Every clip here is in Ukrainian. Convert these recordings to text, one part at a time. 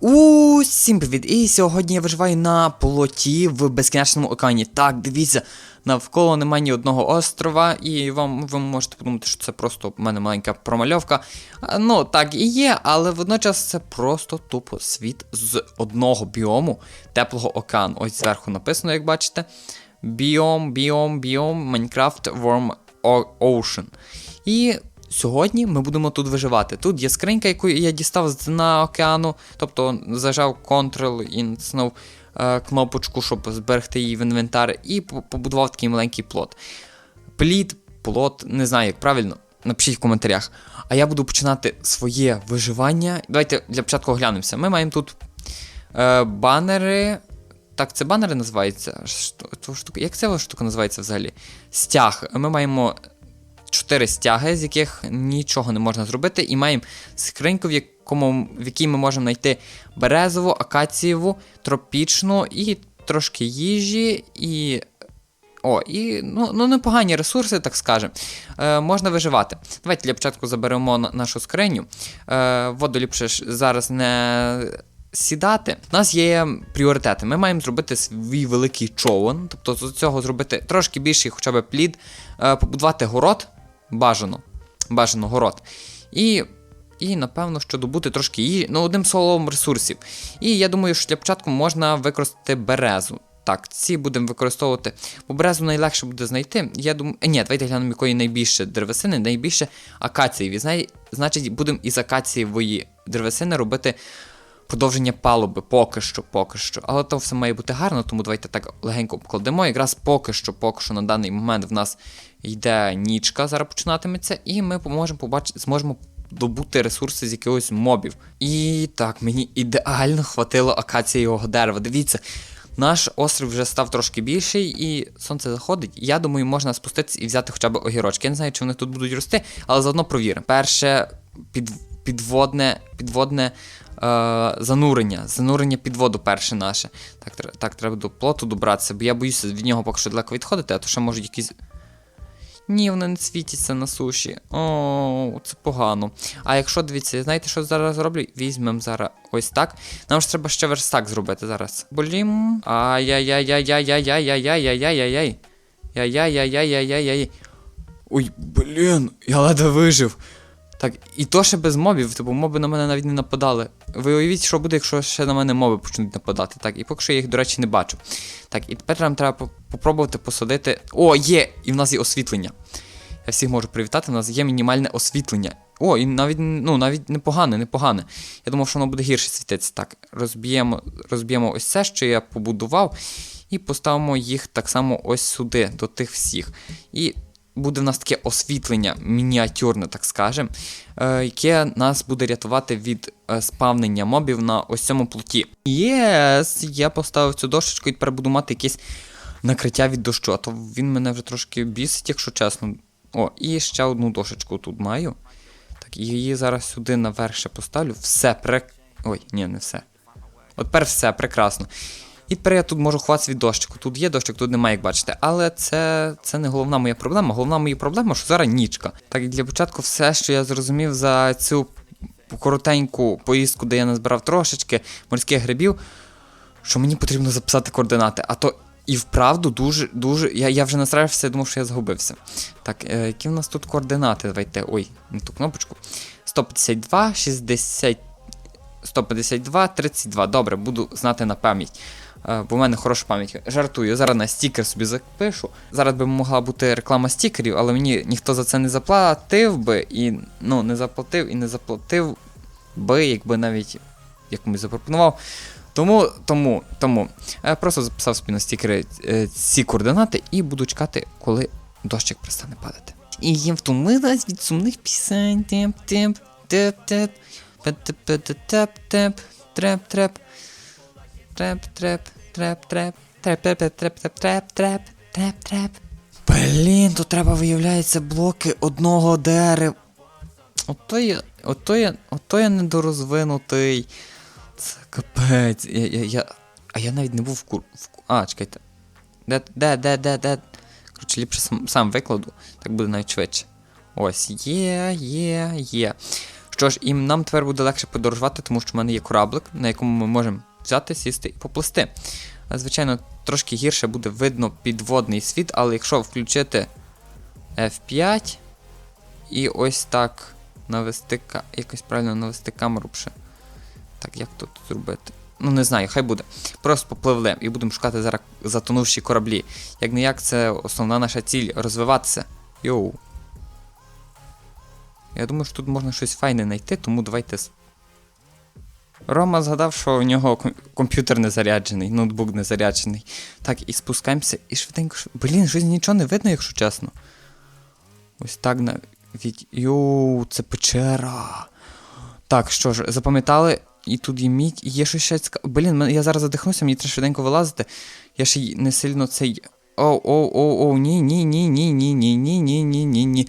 Усім привіт! І сьогодні я виживаю на плоті в безкінечному океані. Так, дивіться, навколо немає ні одного острова, і вам ви можете подумати, що це просто в мене маленька промальовка. Ну, так і є, але водночас це просто тупо світ з одного біому теплого океану. Ось зверху написано, як бачите. Біом, біом, біом, Minecraft Warm Ocean. І Сьогодні ми будемо тут виживати. Тут є скринька, яку я дістав з дна океану, тобто зажав Ctrl і натиснув е, кнопочку, щоб зберегти її в інвентар, і побудував такий маленький плот. Плід, плот, не знаю, як правильно. Напишіть в коментарях. А я буду починати своє виживання. Давайте для початку оглянемося. Ми маємо тут е, банери. Так, це банери називаються. Як ця штука називається взагалі? Стяг. Ми маємо чотири стяги, з яких нічого не можна зробити, і маємо скриньку, в, якому, в якій ми можемо знайти березову, акацієву, тропічну і трошки їжі, і. О, і ну, ну непогані ресурси, так скажемо. Е, можна виживати. Давайте для початку заберемо на- нашу скриню. Е, воду ліпше зараз не сідати. У нас є пріоритети. Ми маємо зробити свій великий човен, тобто з цього зробити трошки більший хоча б плід, е, побудувати город. Бажано. Бажано город. І, і напевно, що добути трошки їжі, ну, одним словом, ресурсів. І я думаю, що для початку можна використати березу. Так, ці будемо використовувати. Бо березу найлегше буде знайти. Я думаю. е, Ні, давайте глянемо, якої найбільше деревесини, найбільше. Знай... Значить, будемо із акацієвої деревесини робити продовження палуби. Поки що, поки що. Але то все має бути гарно, тому давайте так легенько обкладемо. Якраз поки що, поки що на даний момент в нас йде нічка, зараз починатиметься, і ми можемо побачити, зможемо добути ресурси з якихось мобів. І так, мені ідеально хватило акацієвого дерева. Дивіться. Наш острів вже став трошки більший, і сонце заходить. Я думаю, можна спуститися і взяти хоча б огірочки. Я не знаю, чи вони тут будуть рости, але заодно провіримо. Перше під, підводне, підводне занурення. Занурення під воду перше наше. Так, так, треба до плоту добратися, бо я боюся від нього поки що далеко відходити, а то ще можуть якісь. Ні, вони не світяться на суші. О, це погано. А якщо дивіться, знаєте, що зараз зроблю? Візьмемо зараз ось так. Нам ж треба ще верстак зробити зараз. Болім. Ай-яй-яй-яй-яй-яй-яй-яй-яй-яй-яй. Яй-яй-яй-яй-яй-яй-яй. Ой, блін, я ледве вижив. Так, і то ще без мобів, типу моби на мене навіть не нападали. Ви уявіть, що буде, якщо ще на мене моби почнуть нападати. Так, і поки що я їх, до речі, не бачу. Так, і тепер нам треба по- попробувати посадити. О, є! І в нас є освітлення. Я всіх можу привітати, у нас є мінімальне освітлення. О, і навіть ну, навіть непогане, непогане. Я думав, що воно буде гірше світитися. Так, розб'ємо, розб'ємо ось це, що я побудував, і поставимо їх так само ось сюди, до тих всіх. І буде в нас таке освітлення, мініатюрне, так скажемо, е, яке нас буде рятувати від е, спавнення мобів на ось цьому плоті. Єс! Я поставив цю дошечку і тепер буду мати якесь накриття від дощу, а то він мене вже трошки бісить, якщо чесно. О, і ще одну дошечку тут маю. Так, її зараз сюди наверх ще поставлю. Все пре. Ой, ні, не все. От тепер все, прекрасно. І тепер я тут можу ховатися від дощику. Тут є дощик, тут немає, як бачите. Але це, це не головна моя проблема. Головна моя проблема, що зараз нічка. Так, і для початку все, що я зрозумів за цю коротеньку поїздку, де я назбирав трошечки морських грибів, що мені потрібно записати координати. А то і вправду дуже, дуже. Я, я вже настраювався, я думав, що я згубився. Так, е, які в нас тут координати? Давайте. Ой, не ту кнопочку. 152, 60. 152, 32. Добре, буду знати на пам'ять. Е, бо в мене хороша пам'ять. Жартую, зараз на стікер собі запишу. Зараз би могла бути реклама стікерів, але мені ніхто за це не заплатив би і ну, не заплатив і не заплатив би, якби навіть я комусь запропонував. Тому, тому, тому. Я просто записав собі на стікери е, ці координати і буду чекати, коли дощик перестане падати. І я втомилась від сумних пісень. Теп, теп, теп, теп. Теп, теп, треп, треп. Треп, треп, треп, треп. Треп, треп, треп, треп, треп, треп, треп, треп. Блін, тут треба, виявляється, блоки одного дерева. Ото я, ото я, ото я недорозвинутий. Це капець. Я, я, я, а я навіть не був в кур. В, а, чекайте. Де, де, де, де, де. Коротше, ліпше сам, сам викладу, так буде навіть швидше. Ось, є, є, є. Що ж, і нам тепер буде легше подорожувати, тому що в мене є кораблик, на якому ми можемо взяти, сісти і поплисти. Звичайно, трошки гірше буде видно підводний світ, але якщо включити F5 і ось так навести якось правильно навести камеру ще. Так, як тут зробити? Ну, не знаю, хай буде. Просто попливли і будемо шукати зараз затонувші кораблі. Як не як, це основна наша ціль розвиватися. Йоу. Я думаю, що тут можна щось файне знайти, тому давайте. Рома згадав, що у нього комп'ютер не заряджений, ноутбук не заряджений. Так, і спускаємося, і швиденько. шв- Блін, щось нічого не видно, якщо чесно. Ось так на від. Йоу, це печера. Так, що ж, запам'ятали, і тут є мідь, і є щось ще цікаве. Блін, я зараз задихнуся, мені треба швиденько вилазити. Я ще й не сильно цей. Оу, оу, оу, оу, ні, ні, ні, ні, ні, ні, ні, ні, ні, ні.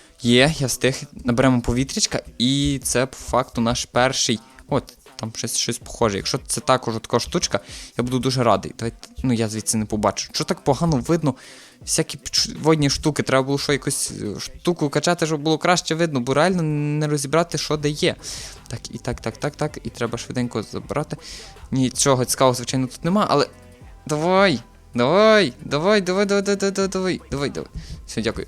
Є, я встиг. Наберемо повітрячка, і це по факту наш перший. От, там щось, щось похоже. Якщо це також така штучка, я буду дуже радий. Давайте, ну я звідси не побачу. Що так погано видно? Всякі водні штуки, треба було що якусь е, штуку качати, щоб було краще видно, бо реально не розібрати, що де є. Так, і так, так, так, так. І треба швиденько забрати. Нічого цікавого, звичайно, тут нема, але. Давай! Давай! Давай, давай, давай, давай, давай, давай, давай, давай. Все, дякую.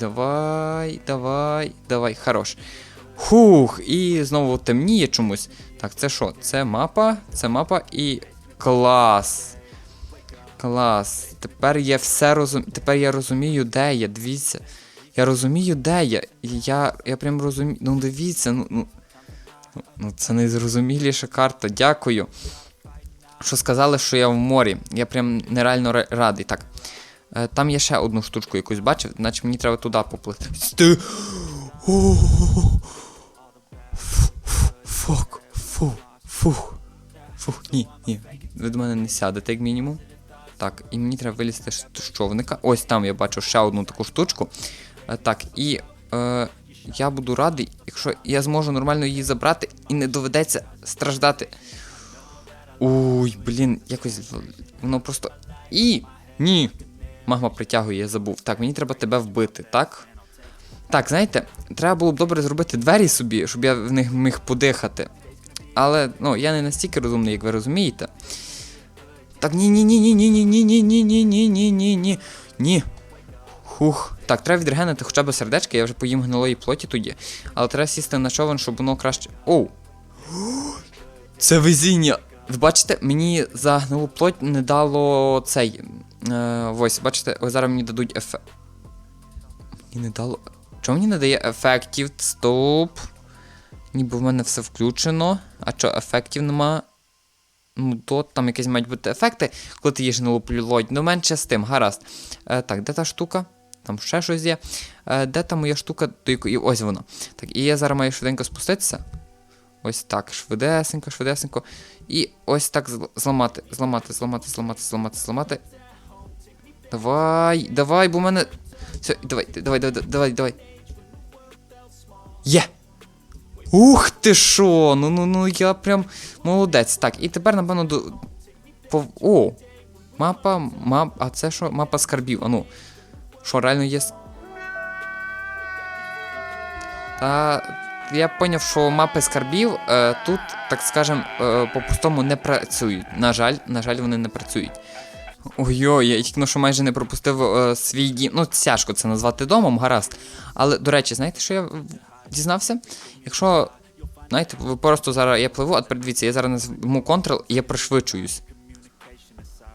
Давай, давай, давай, хорош. Хух, і знову темніє чомусь. Так, це що? Це мапа, це мапа і. Клас. Клас. Тепер я все розум... Тепер я розумію, де я. Дивіться. Я розумію, де я. Я, я прям розумію. Ну дивіться, ну. ну... Ну, це найзрозуміліша карта. Дякую. Що сказали, що я в морі. Я прям нереально радий. Так. Е, Там є ще одну штучку якусь бачив, наче мені треба туди поплити. Сти. О, фу, фу, фух. Фух, ні, ні. Ви до мене не сядете, як мінімум. Так, і мені треба вилізти з з човника. Ось там я бачу ще одну таку штучку. Е, Так, і е, я буду радий, якщо я зможу нормально її забрати і не доведеться страждати. Ой, блін, якось воно просто. І. Ні. Магма притягує, я забув. Так, мені треба тебе вбити, так? Так, знаєте, треба було б добре зробити двері собі, щоб я в них міг подихати. Але, ну, я не настільки розумний, як ви розумієте. Так, ні, ні, ні, ні, ні, ні, ні, ні, ні, ні, ні, ні, ні, ні. Ні. Хух. Так, треба відрегенити хоча б сердечки, я вже поїм гнилої плоті тоді. Але треба сісти на човен, щоб воно краще. Оу! Це везіння! Ви бачите, мені за гнилу плоть не дало цей. Е, ось, бачите, ось зараз мені дадуть ефект. Мені не дало. Чому мені не дає ефектів? Стоп. Ніби в мене все включено. А що, ефектів нема? Ну, то там якісь мають бути ефекти, коли ти їж гнилу плоть. Ну, менше з тим, гаразд. Е, так, де та штука? Там ще щось є. Е, де та моя штука, до якої. Ось вона. Так, і я зараз маю швиденько спуститися. Ось так, швидесенько, швидесенько. І ось так зламати, зламати, зламати, зламати, зламати, зламати. Давай, давай, бо в мене. Все, давай, давай, давай, давай, давай. Є! Ух ти що! Ну ну ну я прям молодець. Так, і тепер, напевно, до. По... О! Мапа, мап. А це що? Мапа скарбів. А ну. Що, реально є. Та я поняв, що мапи скарбів е, тут, так скажем, е, по-пустому не працюють. На жаль, на жаль, вони не працюють. Ой-ой, я тільки ну, що майже не пропустив е, свій дім. Ну, тяжко це назвати домом, гаразд. Але, до речі, знаєте, що я дізнався? Якщо, знаєте, ви просто зараз я пливу, а тепер дивіться, я зараз нажму Ctrl і я пришвидшуюсь.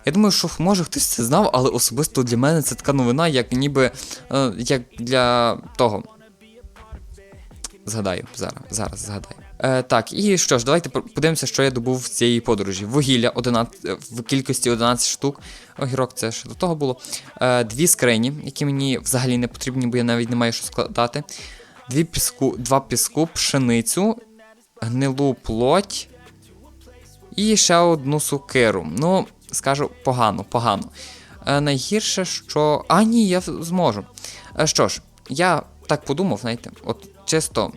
Я думаю, що може хтось це знав, але особисто для мене це така новина, як ніби е, як для того. Згадаю, зараз, зараз згадаю. Е, так, і що ж, давайте подивимося, що я добув з цієї подорожі. Вугілля 11, е, в кількості 11 штук. Огірок це ще до того було. Е, дві скрині, які мені взагалі не потрібні, бо я навіть не маю що складати. Дві піску, два піску, пшеницю гнилу плоть і ще одну сукиру. Ну, скажу погано, погано. Е, найгірше, що. А, ні, я зможу. Е, що ж, я так подумав, знаєте, от чисто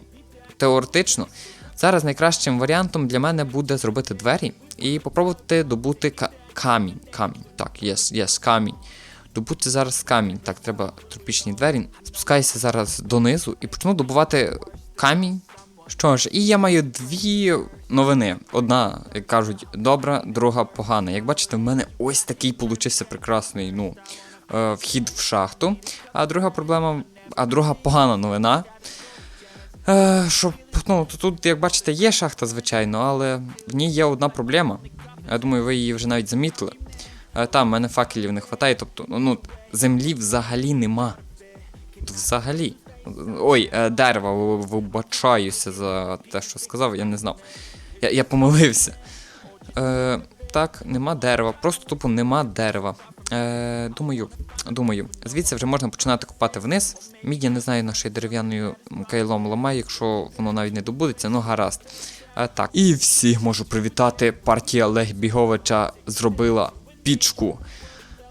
теоретично. Зараз найкращим варіантом для мене буде зробити двері і попробувати добути ка- камінь. Камінь. Так, єс, єс, камінь. Добути зараз камінь. Так, треба тропічні двері. Спускаюся зараз донизу і почну добувати камінь. Що ж, і я маю дві новини. Одна, як кажуть, добра, друга погана. Як бачите, в мене ось такий получився прекрасний ну, е, вхід в шахту. А друга проблема, а друга погана новина. Е, що, ну, тут, як бачите, є шахта, звичайно, але в ній є одна проблема. Я думаю, ви її вже навіть замітили. Е, там в мене факелів не вистачає, тобто ну, ну, землі взагалі нема. Взагалі. Ой, е, дерева, вибачаюся за те, що сказав, я не знав. Я, я помилився. Е, так, нема дерева, просто тупо нема дерева. Е, думаю, думаю, звідси вже можна починати копати вниз. Мідь я не знаю, на що я дерев'яною кайлом ламаю, якщо воно навіть не добудеться, ну гаразд. Е, так. І всіх можу привітати. Партія Олег Біговича зробила пічку.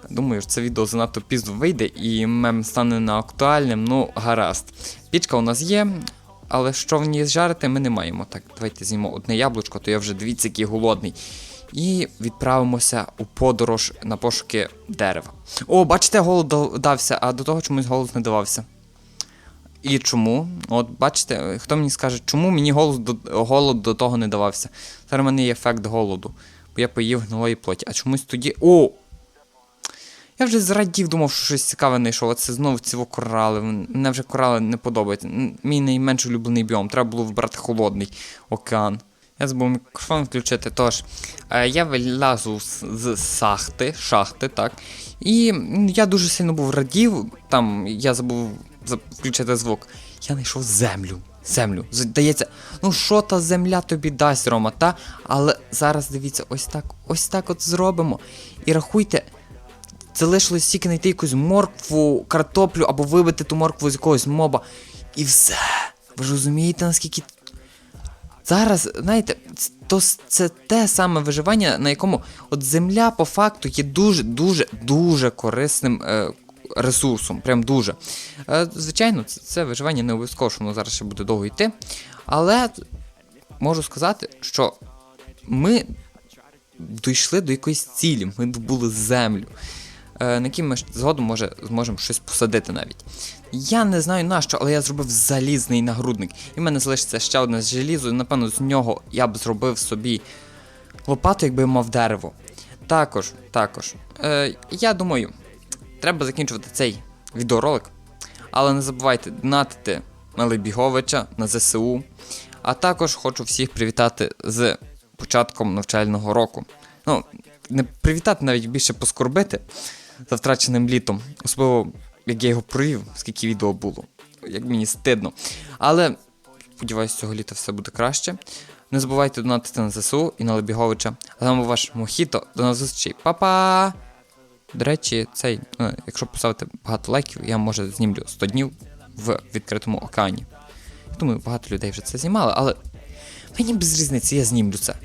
Думаю, що це відео занадто пізно вийде і мем стане не актуальним, ну гаразд. Пічка у нас є, але що в ній жарити, ми не маємо. Так, давайте з'їмо одне яблучко, то я вже дивіться, який голодний. І відправимося у подорож на пошуки дерева. О, бачите, голод дав- дався, а до того чомусь голод не давався. І чому? От бачите, хто мені скаже, чому мені голод до, голод до того не давався? Зараз в мене є ефект голоду, бо я поїв гнилої плоті. А чомусь тоді. О! Я вже зрадів, думав, що щось цікаве знайшов, а це знову ці корали. Мене вже корали не подобаються. Мій найменш улюблений біом. Треба було вибрати холодний океан. Я забув мікрофон включити. Тож, е, я вилазу з, шахти, шахти, так. І я дуже сильно був радів. Там я забув включити звук. Я знайшов землю. Землю. Здається, ну що та земля тобі дасть, Рома, та? Але зараз дивіться, ось так, ось так от зробимо. І рахуйте, це лишилось тільки знайти якусь моркву, картоплю або вибити ту моркву з якогось моба. І все. Ви ж розумієте, наскільки. Зараз, знаєте, то це те саме виживання, на якому от земля по факту є дуже, дуже, корисним е, ресурсом. Прям дуже. Е, звичайно, це, це виживання не обов'язково, що воно зараз ще буде довго йти. Але можу сказати, що ми дійшли до якоїсь цілі, ми добули землю, на якій ми згодом може, зможемо щось посадити навіть. Я не знаю на що, але я зробив залізний нагрудник. І в мене залишиться ще одне з желізо, і напевно з нього я б зробив собі лопату, якби мав дерево. Також, також. Е, я думаю, треба закінчувати цей відеоролик. Але не забувайте донатити на Лебіговича, на ЗСУ. А також хочу всіх привітати з початком навчального року. Ну, не привітати, навіть більше поскорбити за втраченим літом. Особливо, як я його провів, скільки відео було. Як мені стидно. Але сподіваюся, цього літа все буде краще. Не забувайте донатити на ЗСУ і на Лебіговича. А вами ваш Мохіто. До нових зустрічей. Па-па! До речі, цей, е, якщо поставити багато лайків, я може знімлю 100 днів в відкритому океані. Думаю, багато людей вже це знімали, але мені без різниці, я знімлю це.